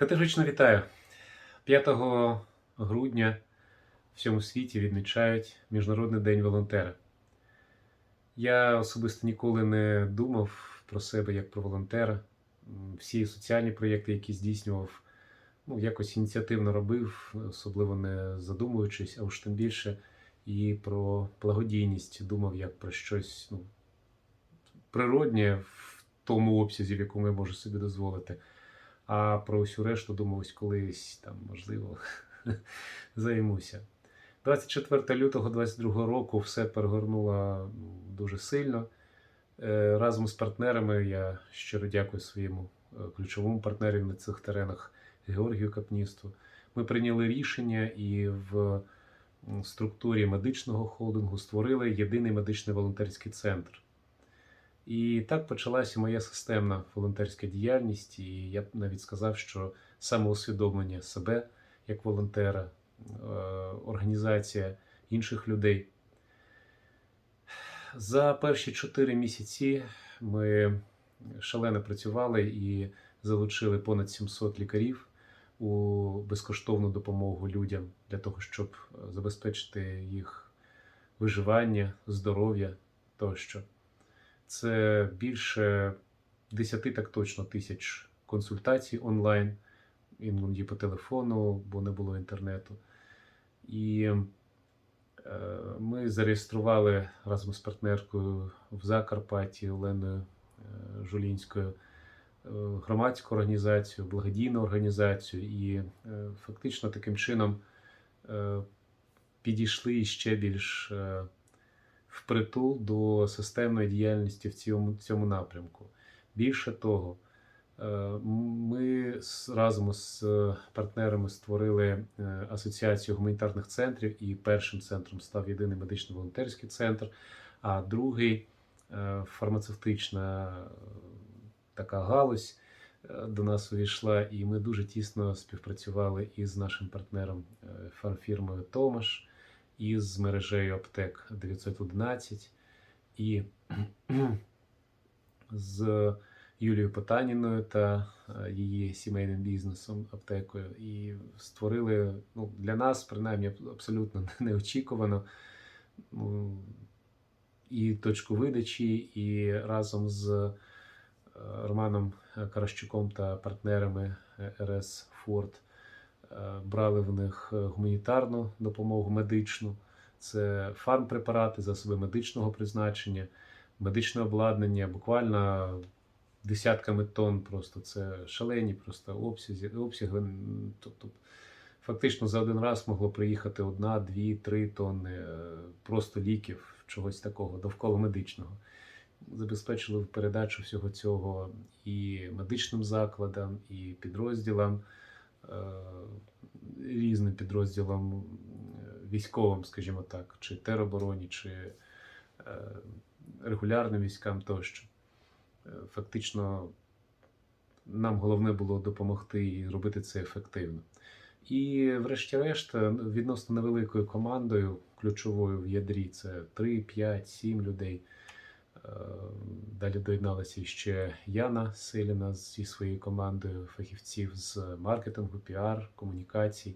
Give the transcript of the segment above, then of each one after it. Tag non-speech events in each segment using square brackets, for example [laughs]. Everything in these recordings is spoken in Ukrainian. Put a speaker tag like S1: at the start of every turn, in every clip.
S1: Категорично вітаю. 5 грудня в всьому світі відмічають Міжнародний день волонтера. Я особисто ніколи не думав про себе як про волонтера. Всі соціальні проєкти, які здійснював, ну, якось ініціативно робив, особливо не задумуючись, а уж тим більше і про благодійність думав як про щось ну, природнє в тому обсязі, в якому я можу собі дозволити. А про всю решту думав, ось колись там, можливо, [laughs] займуся. 24 лютого 22 року все перегорнуло ну, дуже сильно. Е, Разом з партнерами я щиро дякую своєму е, ключовому партнеру на цих теренах Георгію Капністу. Ми прийняли рішення і в структурі медичного холдингу створили єдиний медичний волонтерський центр. І так почалася моя системна волонтерська діяльність, і я б навіть сказав, що самоусвідомлення себе як волонтера, е, організація інших людей. За перші чотири місяці ми шалено працювали і залучили понад 700 лікарів у безкоштовну допомогу людям для того, щоб забезпечити їх виживання, здоров'я тощо. Це більше 10 так точно тисяч консультацій онлайн, іноді по телефону, бо не було інтернету. І е, ми зареєстрували разом з партнеркою в Закарпатті Оленою е, Жулінською е, громадську організацію, благодійну організацію, і фактично таким чином підійшли ще більш впритул до системної діяльності в цьому, цьому напрямку. Більше того, е, ми разом з е, партнерами створили е, асоціацію гуманітарних центрів, і першим центром став єдиний медично волонтерський центр, а другий фармацевтична така галузь до нас увійшла, і ми дуже тісно співпрацювали із нашим партнером фармфірмою Томаш і з мережею аптек 911 і [clears throat] з Юлією Потаніною та е, її сімейним бізнесом аптекою. І створили ну, для нас, принаймні, абсолютно [laughs] неочікувано ну, і точку видачі, і разом з е, Романом Каращуком та партнерами е, РС Форд брали в них е, гуманітарну допомогу медичну. Це фармпрепарати, засоби медичного призначення, медичне обладнання, буквально десятками тонн. Просто це шалені просто обсяги. обсяги. Тобто, фактично за один раз могло приїхати одна, дві, три тонни е, просто ліків, чогось такого довкола медичного. Забезпечили передачу всього цього і медичним закладам, і підрозділам, е, різним підрозділам е, військовим, скажімо так, чи теробороні, чи е, регулярним військам тощо. Е, Фактично, нам головне було допомогти і робити це ефективно. І, врешті-решт, е, відносно невеликою командою, ключовою в ядрі, це 3, 5, 7 людей. Е, Далі доєдналася ще Яна Силіна зі своєю командою фахівців з маркетингу, піар, комунікацій.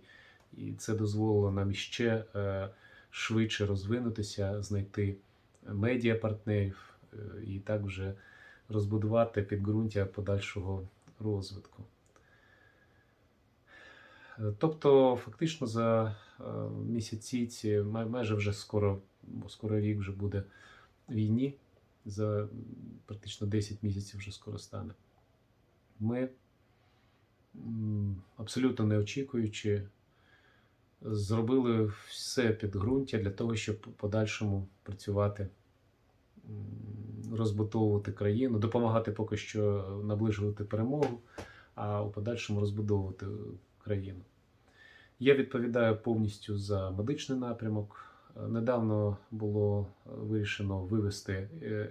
S1: І це дозволило нам іще е, швидше розвинутися, знайти медіапартнерів е, і так вже розбудувати підґрунтя подальшого розвитку. Е, Тобто, фактично за місяці ці майже вже скоро, скоро рік вже буде війні, за практично 10 місяців вже скоро стане. Ми, абсолютно не очікуючи, зробили все підґрунтя для того, щоб подальшому працювати, розбудовувати країну, допомагати поки що наближувати перемогу, а у подальшому розбудовувати країну. Я відповідаю повністю за медичний напрямок. Недавно було е, вирішено вивести е,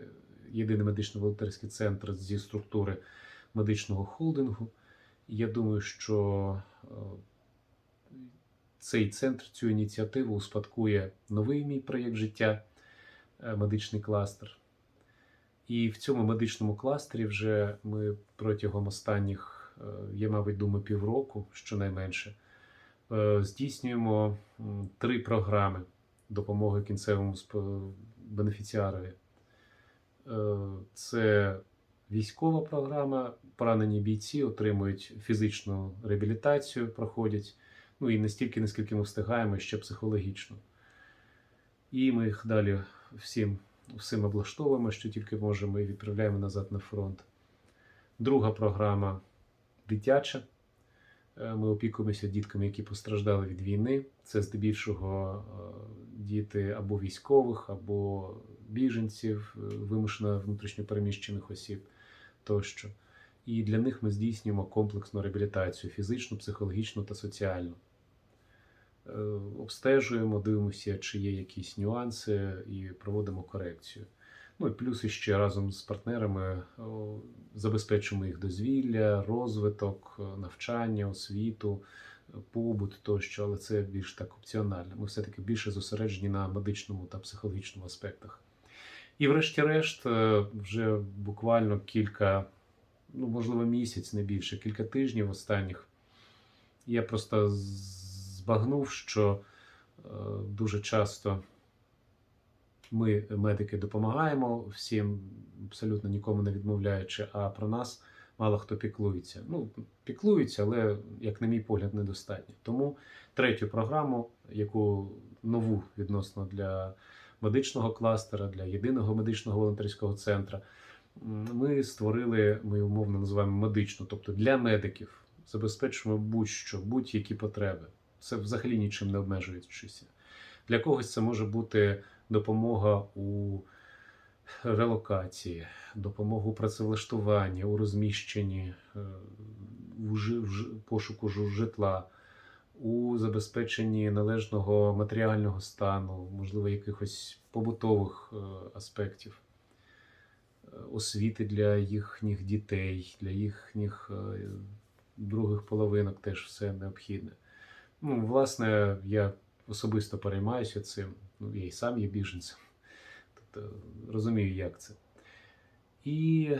S1: єдиний медично-волонтерський центр зі структури медичного холдингу. Я думаю, що е, цей центр, цю ініціативу успадкує новий мій проєкт життя медичний кластер. І в цьому медичному кластері вже ми протягом останніх є, мабуть, думаю, півроку, щонайменше, здійснюємо три програми допомоги кінцевому бенефіціарові. Е, Це військова програма, поранені бійці отримують фізичну реабілітацію, проходять. Ну і не стільки, наскільки ми встигаємо, ще психологічно. І ми їх далі всім, всім облаштовуємо, що тільки можемо, і відправляємо назад на фронт. Друга програма дитяча. Е, Ми опікуємося дітками, які постраждали від війни. Це здебільшого е, діти або військових, або біженців, е, вимушено внутрішньопереміщених осіб тощо. І для них ми здійснюємо комплексну реабілітацію фізичну, психологічну та соціальну. Е, Обстежуємо, дивимося, чи є якісь нюанси, і проводимо корекцію. Ну і плюс іще разом з партнерами о, забезпечуємо їх дозвілля, розвиток, е, навчання, освіту, е, побут тощо, але це більш так опціонально. Ми все-таки більше зосереджені на медичному та психологічному аспектах. І врешті-решт, е, вже буквально кілька, ну можливо, місяць, не більше, кілька тижнів останніх. Я просто збагнув, що е, дуже часто ми, медики, допомагаємо всім, абсолютно нікому не відмовляючи, а про нас мало хто піклується. Ну, піклуються, але, як на мій погляд, недостатньо. Тому третю програму, яку нову відносно для медичного кластера, для єдиного медичного волонтерського центру, ми створили, ми умовно називаємо медичну, тобто для медиків забезпечуємо будь-що, будь-які потреби. Це взагалі нічим не обмежуючися. Для когось це може бути допомога у релокації, допомога у працевлаштуванні, у розміщенні, е, у жи- пошуку житла, у забезпеченні належного матеріального стану, можливо, якихось побутових е, аспектів, е, освіти для їхніх дітей, для їхніх е, других половинок теж все необхідне. Ну, власне, я особисто переймаюся цим. Ну, я і сам є біженцем. Розумію, як це. І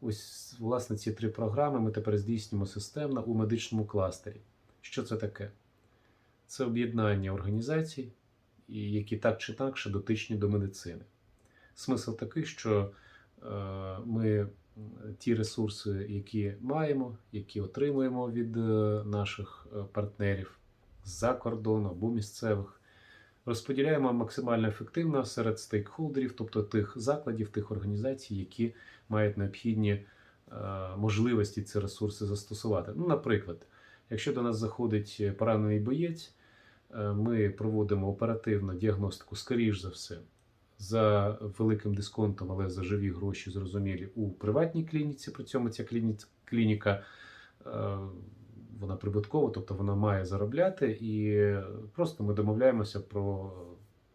S1: ось, власне, ці три програми ми тепер здійснюємо системно у медичному кластері. Що це таке? Це об'єднання організацій, які так чи інакше дотичні до медицини. Смисл такий, що е, ми ті ресурси, які маємо, які отримуємо від е, наших е, партнерів з-за кордону або місцевих, розподіляємо максимально ефективно серед стейкхолдерів, тобто тих закладів, тих організацій, які мають необхідні е, можливості ці ресурси застосувати. Ну, наприклад, якщо до нас заходить поранений боєць, е, ми проводимо оперативну діагностику, скоріш за все, за великим дисконтом, але за живі гроші, зрозумілі, у приватній клініці. При цьому ця клініка е, вона прибуткова, тобто вона має заробляти, і просто ми домовляємося про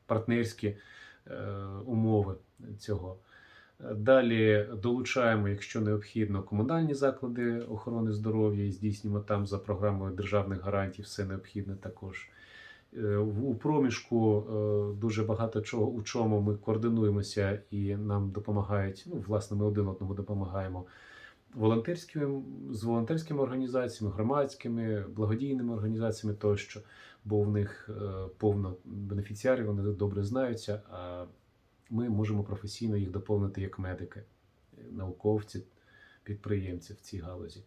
S1: партнерські е, умови цього. Далі долучаємо, якщо необхідно, комунальні заклади охорони здоров'я і здійснюємо там за програмою державних гарантій все необхідне також. Е, У проміжку е, дуже багато чого у чому ми координуємося і нам допомагають. Ну, власне, ми один одному допомагаємо волонтерськими з волонтерськими організаціями, громадськими, благодійними організаціями тощо, бо в них е, повно бенефіціарів, вони добре знаються. А ми можемо професійно їх доповнити як медики, науковці, підприємці в цій галузі.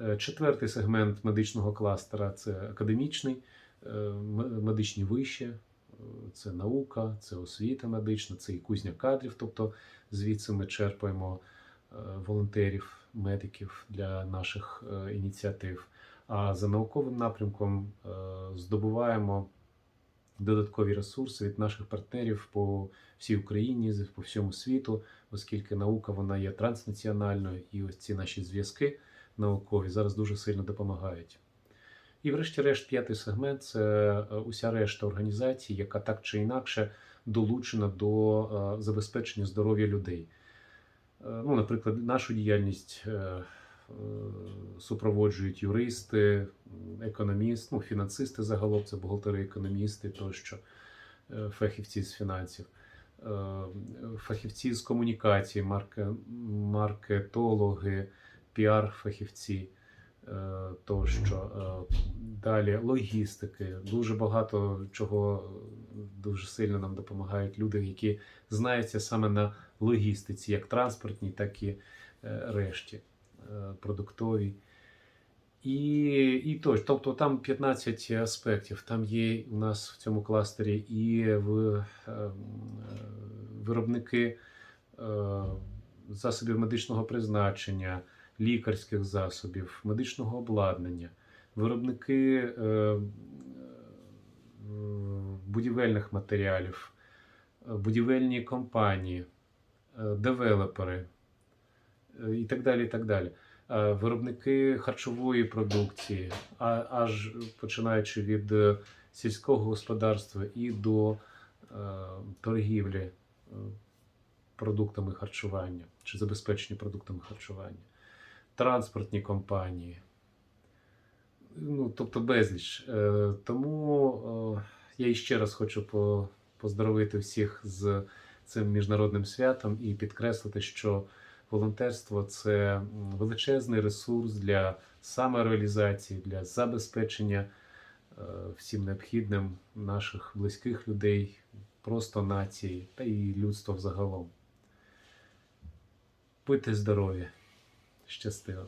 S1: Е, Четвертий сегмент медичного кластера це академічний, е, медичні виші, е, це наука, це освіта медична, це і кузня кадрів. Тобто звідси ми черпаємо волонтерів, медиків для наших е, ініціатив. А за науковим напрямком е, здобуваємо додаткові ресурси від наших партнерів по всій Україні, по всьому світу, оскільки наука вона є транснаціональною, і ось ці наші зв'язки наукові зараз дуже сильно допомагають. І, врешті-решт, п'ятий сегмент це е, уся решта організацій, яка так чи інакше долучена до забезпечення здоров'я людей. Е, Ну, наприклад, нашу діяльність е, е, супроводжують юристи, економісти, ну, фінансисти загалом, це бухгалтери, економісти тощо, фахівці з фінансів, фахівці з комунікації, маркетологи, піар-фахівці. Е, тощо. Е, Далі логістики. Дуже багато чого е, дуже сильно нам допомагають люди, які знаються саме на логістиці, як транспортній, так і решті продуктовій. І, і тощо, тобто там 15 аспектів. Там є у нас в цьому кластері і в, виробники засобів медичного призначення, лікарських засобів, медичного обладнання, виробники е, е, будівельних матеріалів, е, будівельні компанії, девелопери і так далі. І так далі. Виробники харчової продукції, аж починаючи від сільського господарства і до торгівлі продуктами харчування чи забезпечення продуктами харчування, транспортні компанії. Ну, тобто безліч. Е, Тому е, я іще раз хочу поздоровити всіх з цим міжнародним святом і підкреслити, що волонтерство це величезний ресурс для самореалізації, для забезпечення е, всім необхідним наших близьких людей, просто нації та і людства взагалом. Будьте здорові, щастиво!